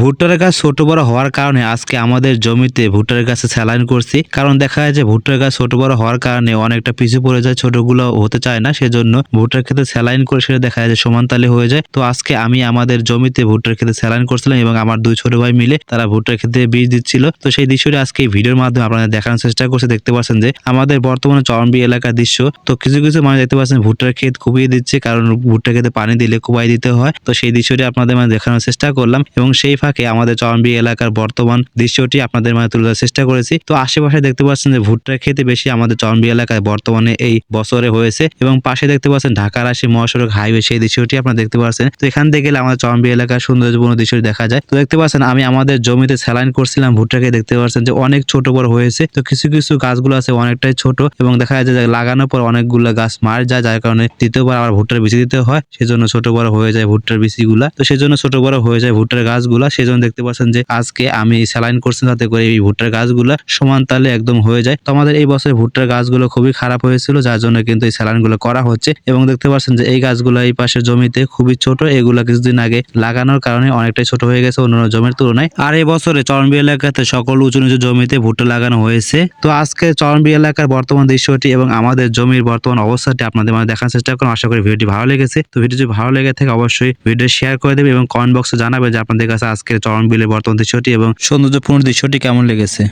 ভুট্টার গাছ ছোট বড় হওয়ার কারণে আজকে আমাদের জমিতে ভুট্টার গাছে স্যালাইন করছি। কারণ দেখা যায় যে ভুট্টার গাছ ছোট বড় হওয়ার কারণে অনেকটা পিছু পড়ে যায়, ছোটগুলো হতে চায় না, সেজন্য ভুট্টার ক্ষেত্রে স্যালাইন করে সেটা দেখা যায় যে সমান তালে হয়ে যায়। তো আজকে আমি আমাদের জমিতে ভুট্টার ক্ষেত্রে স্যালাইন করছিলাম এবং আমার দুই ছোট ভাই মিলে তারা ভুট্টার ক্ষেত্রে বীজ দিচ্ছিল। তো সেই দৃশ্যটি আজকে এই ভিডিওর মাধ্যমে আপনাদের দেখানোর চেষ্টা করছে। দেখতে পাচ্ছেন যে আমাদের বর্তমানে চরমবি এলাকার দৃশ্য। তো কিছু কিছু মানুষ দেখতে পাচ্ছেন ভুট্টার ক্ষেত খুবিয়ে দিচ্ছে, কারণ ভুট্টার ক্ষেতে পানি দিলে কুবাই দিতে হয়। তো সেই দৃশ্যটি আপনাদের মানে দেখানোর চেষ্টা করলাম এবং সেই ফাঁকে আমাদের চরমবি এলাকার বর্তমান দৃশ্যটি আপনাদের মানে তুলে ধরার চেষ্টা করেছি। তো আশেপাশে দেখতে পাচ্ছেন যে ভুট্টার খেতে বেশি আমাদের চরমবি এলাকায় বর্তমানে এই বছরে হয়েছে এবং পাশে দেখতে পাচ্ছেন ঢাকা রাশি মহাসড়ক হাইওয়ে সেই দৃশ্যটি আপনারা দেখতে পাচ্ছেন। তো এখান থেকে গেলে আমাদের চরমবি এলাকার সৌন্দর্যপূর্ণ দৃশ্যটি দেখা যায়। তো দেখতে পাচ্ছেন আমি আমাদের জমিতে স্যালাইন করছিলাম ভুট্টাকে, দেখতে পাচ্ছেন যে অনেক ছোট বড় হয়েছে। তো কিছু কিছু গাছগুলো আছে অনেকটাই ছোট এবং দেখা যায় যে লাগানোর পর অনেকগুলো গাছ মার যায়, যার কারণে দ্বিতীয়বার আবার ভুট্টার বিচি দিতে হয়। সেজন্য ছোট বড় হয়ে যায় ভুট্টার বিচিগুলা। তো সেজন্য ছোট বড় হয়ে যায় ভুট্টার গাছগুলা। সেজন্য দেখতে পাচ্ছেন যে আজকে আমি স্যালাইন করছি যাতে করে এই ভুট্টার গাছগুলো সমান তালে একদম হয়ে যায়। তো আমাদের এই বছর ভুট্টার গাছগুলো খুবই খারাপ হয়েছিল, যার জন্য কিন্তু এই স্যালাইনগুলো করা হচ্ছে। এবং দেখতে পাচ্ছেন যে এই গাছগুলো এই পাশের জমিতে খুবই ছোট, এগুলা কিছুদিন আগে লাগানোর কারণে অনেকটাই ছোট হয়ে গেছে অন্যান্য জমির তুলনায়। আর এই বছরে চরমবি এলাকাতে সকল উঁচু নিচু জমিতে ভুট্টা লাগানো হয়েছে। তো আজকে চরমবি এলাকার বর্তমান দৃশ্যটি এবং আমাদের জমির বর্তমান অবস্থাটি আপনাদের মানে দেখার চেষ্টা করুন আশা করি ভিডিওটি ভালো লেগেছে। তো ভিডিও যদি ভালো লেগে থাকে, অবশ্যই ভিডিও শেয়ার করে দেবে এবং কমেন্ট বক্সে জানাবে যে আপনাদের কাছে আজকের চরমবিলের বর্তমান দৃশ্যটি এবং সৌন্দর্যপূর্ণ দৃশ্যটি কেমন লেগেছে?